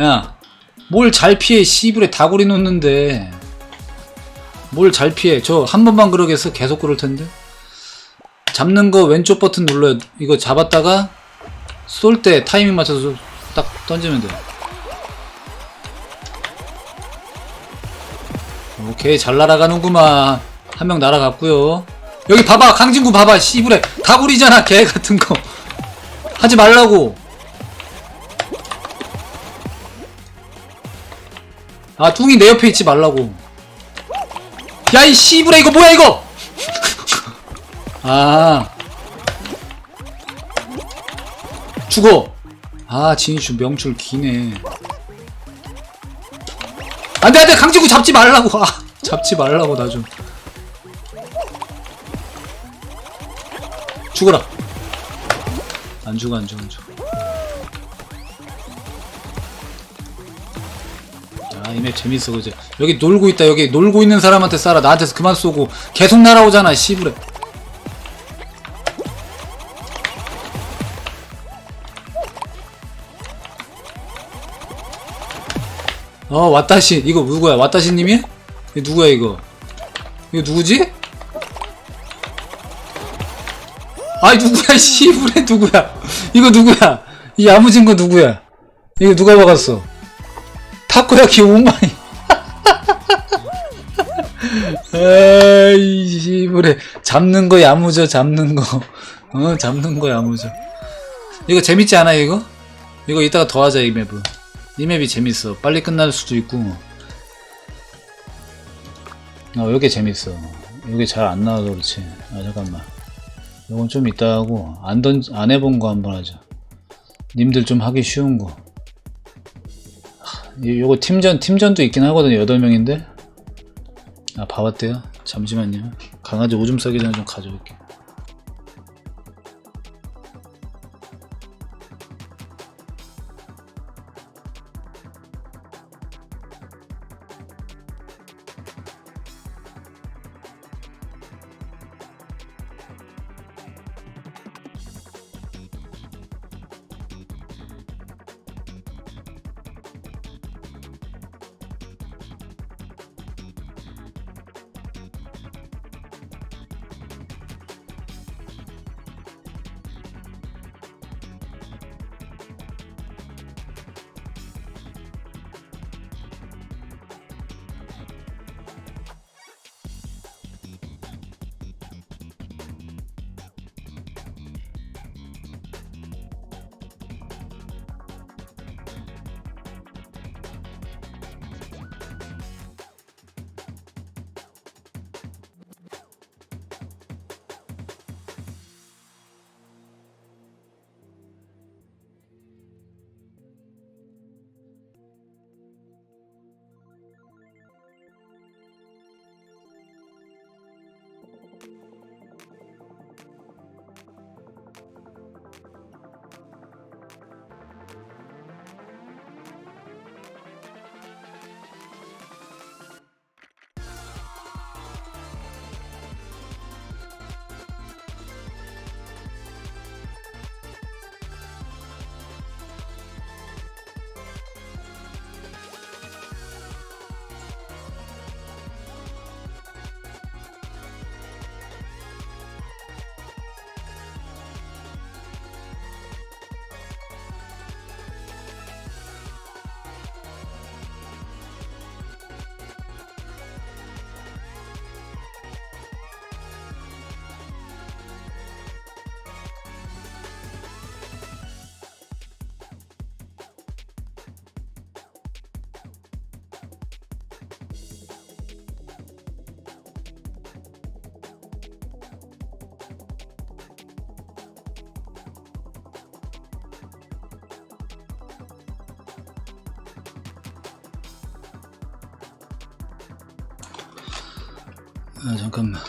야, 뭘 잘 피해, 씨불에 다구리 놓는데. 뭘 잘 피해. 저 한 번만 그러겠어? 계속 그럴 텐데. 잡는 거 왼쪽 버튼 눌러요. 이거 잡았다가 쏠 때 타이밍 맞춰서 딱 던지면 돼. 오케이, 잘 날아가는구만. 한 명 날아갔고요. 여기 봐봐, 강진구 봐봐, 씨불에 다구리잖아, 개 같은 거. 하지 말라고. 아, 뚱이 내 옆에 있지 말라고. 야, 이 씨부레, 이거 뭐야, 이거! 아. 죽어! 아, 진이슈 명출 기네. 안 돼, 안 돼! 강진구 잡지 말라고! 아, 잡지 말라고, 나 좀. 죽어라! 안 죽어, 안 죽어, 안 죽어. 아, 이맵 재밌어, 그지? 여기 놀고 있다, 여기 놀고 있는 사람한테 쏴라. 나한테 서 그만 쏘고. 계속 날아오잖아, 씨부레. 어, 왔다시. 이거 누구야? 왔다시 님이? 이거 누구야, 이거? 이거 누구지? 아이, 누구야, 씨부레, 누구야? 이거 누구야? 이 야무진 거 누구야? 이거 누가 박았어? 타코야키 오마이. 에이, 씨부레. 잡는 거 야무져, 잡는 거. 어, 잡는 거 야무져. 이거 재밌지 않아, 이거? 이거 이따가 더 하자, 이 맵은. 이 맵이 재밌어. 빨리 끝날 수도 있고. 어, 여기 재밌어. 여기 잘 안 나와서 그렇지. 아, 잠깐만. 이건 좀 이따 하고, 안 던, 안 해본 거 한번 하자. 님들 좀 하기 쉬운 거. 이- 요거 팀전, 팀전도 있긴 하거든요. 8명인데. 아, 봐봤대요? 잠시만요. 강아지 오줌 싸기 전에 좀 가져올게. 아, 잠깐만.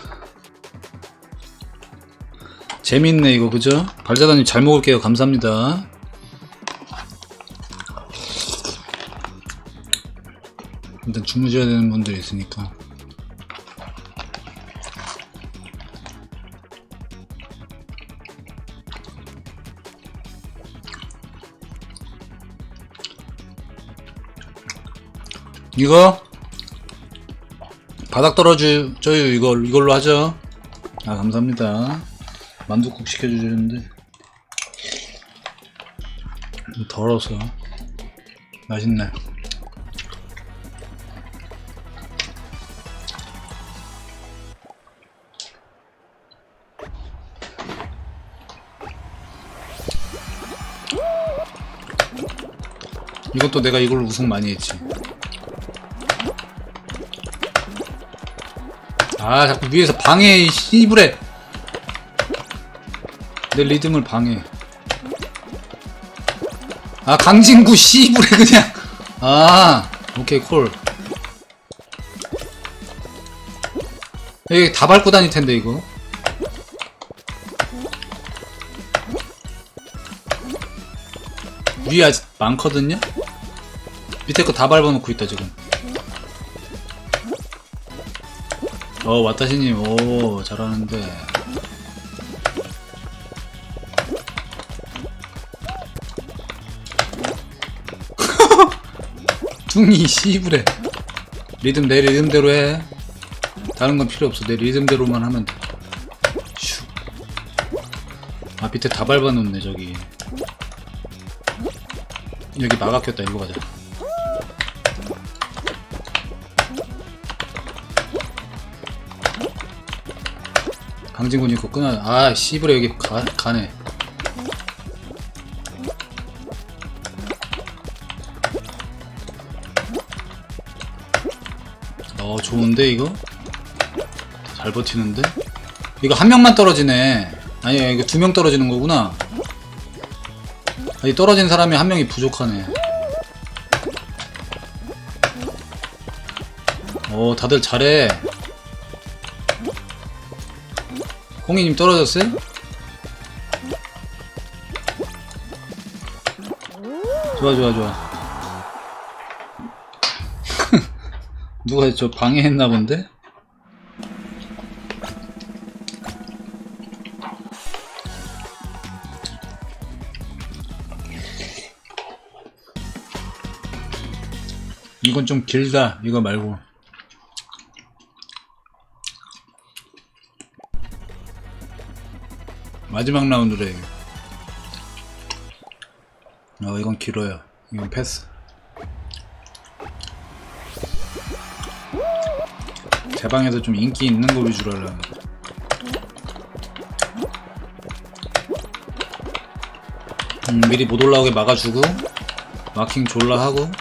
재밌네, 이거, 그죠? 발자단님 잘 먹을게요. 감사합니다. 일단 주무셔야 되는 분들 있으니까. 이거 바닥 떨어져요. 이걸 이걸로 하죠. 아 감사합니다. 만두국 시켜주시는데. 덜어서. 맛있네. 이것도 내가 이걸로 우승 많이 했지 아 자꾸 위에서 방해 이 씨부레. 내 리듬을 방해. 아 강진구 씨부레 그냥. 아 오케이 콜. 여기 다 밟고 다닐 텐데 이거. 위에 아직 많거든요? 밑에 거 다 밟아놓고 있다 지금 어 와타시님 오 잘하는데. 뚱이 씨부레. 리듬 내 리듬대로 해. 다른 건 필요 없어. 내 리듬대로만 하면 돼. 슉. 아 밑에 다 밟아놓네 저기. 여기 막았겠다 일로 가자 강진군이 거 끊어. 아 씨부레 여기 가, 가네. 어 좋은데 이거? 잘 버티는데? 이거 한 명만 떨어지네. 아니야 이거 두 명 떨어지는 거구나. 아니 떨어진 사람이 한 명이 부족하네. 오 다들 잘해 공이님 떨어졌어요? 좋아 좋아 좋아 누가 저 방해했나 본데? 이건 좀 길다 이거 말고 마지막 라운드래. 어 이건 길어요. 이건 패스. 제 방에서 좀 인기 있는 거 위주로 하려고 음, 미리 못 올라오게 막아주고 마킹 졸라 하고.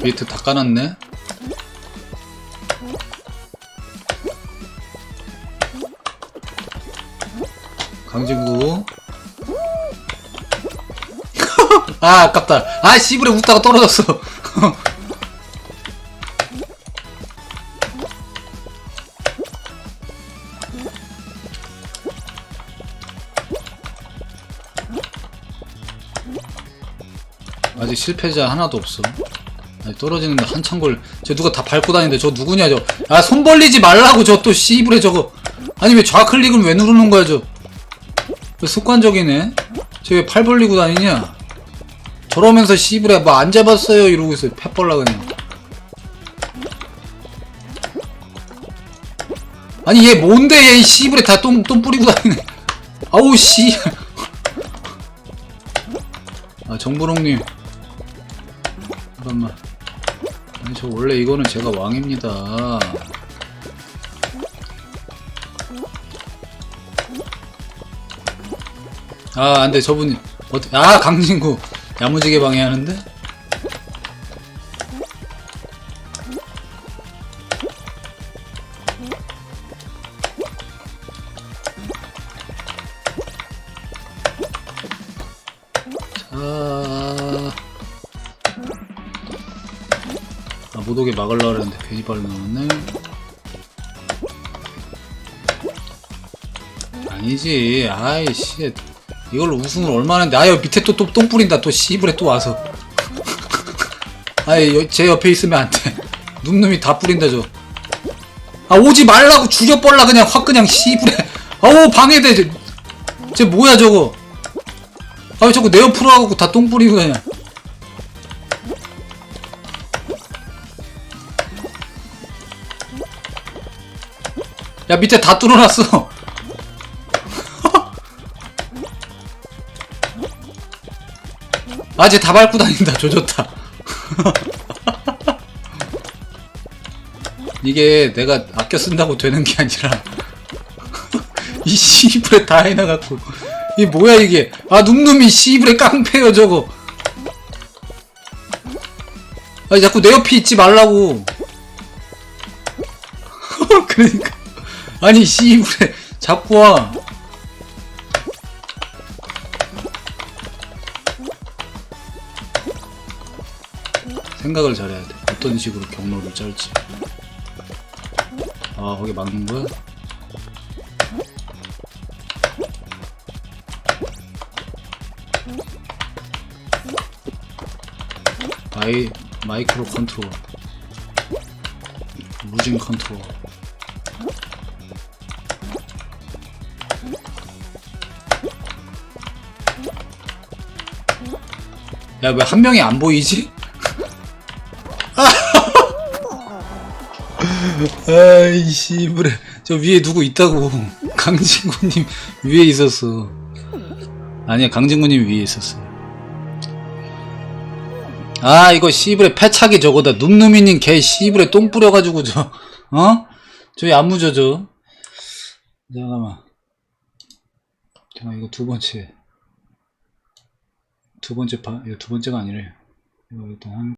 게이트 다 까놨네 강진구 아 아깝다 아 씨부레 웃다가 떨어졌어 아직 실패자 하나도 없어 아니, 떨어지는데 한참 걸, 저 누가 다 밟고 다니는데 저 누구냐, 저. 아, 손 벌리지 말라고, 저 또 씨부레 저거. 아니, 왜 좌클릭을 왜 누르는 거야, 저. 저 습관적이네. 저왜팔 벌리고 다니냐. 저러면서 씨부레 뭐안 잡았어요, 이러고 있어요. 패 벌라 그냥. 아니, 얘 뭔데, 얘 씨부레 다 똥, 똥 뿌리고 다니네. 아우, 씨. 아, 정보롱님. 잠깐만. 아니 저 원래 이거는 제가 왕입니다. 아 안돼 저분이 어떻게 아 강진구 야무지게 방해하는데? 자. 아, 못 오게 막으려고 그랬는데 괜히 발로 나왔네. 아니지. 아이씨. 이걸로 우승을 얼마나 했는데. 아유, 밑에 또, 또, 똥 뿌린다. 또 씨부레 또 와서. 여- 제 옆에 있으면 안 돼. 눔눔이 다 뿌린다, 저. 아, 오지 말라고 죽여버라, 그냥. 확 그냥 씨부레. 어우, 방해돼. 저. 쟤 뭐야 저거 아왜 자꾸 내 옆으로 와갖고 다 똥 뿌리고 그냥 야 밑에 다 뚫어놨어 아 쟤 다 밟고 다닌다. 조졌다. 이게 내가 아껴 쓴다고 되는 게 아니라 이 씨불에 다 해놔갖고. 이게 뭐야 이게? 아 눔눔이 씨불에 깡패요 저거. 아 자꾸 내 옆에 있지 말라고. 그러니까. 아니 씨불에 자꾸 와 생각을 잘해야 돼 어떤 식으로 경로를 짤지 아 거기 막는 거야? 마이 마이크로 컨트롤 루징 컨트롤 야 왜 한 명이 안 보이지? 아이씨 그래 저 위에 누구 있다고. 강진구님 위에 있었어. 아니야 강진구님 위에 있었어. 아 이거 씨불에 패착이 저거다. 눔누미님 개 씨불에 똥 뿌려가지고 저 어? 저기 안무죠 저. 잠깐만. 잠깐 이거 두 번째. 두 번째 파 이거 두 번째가 아니래. 이거 일단 한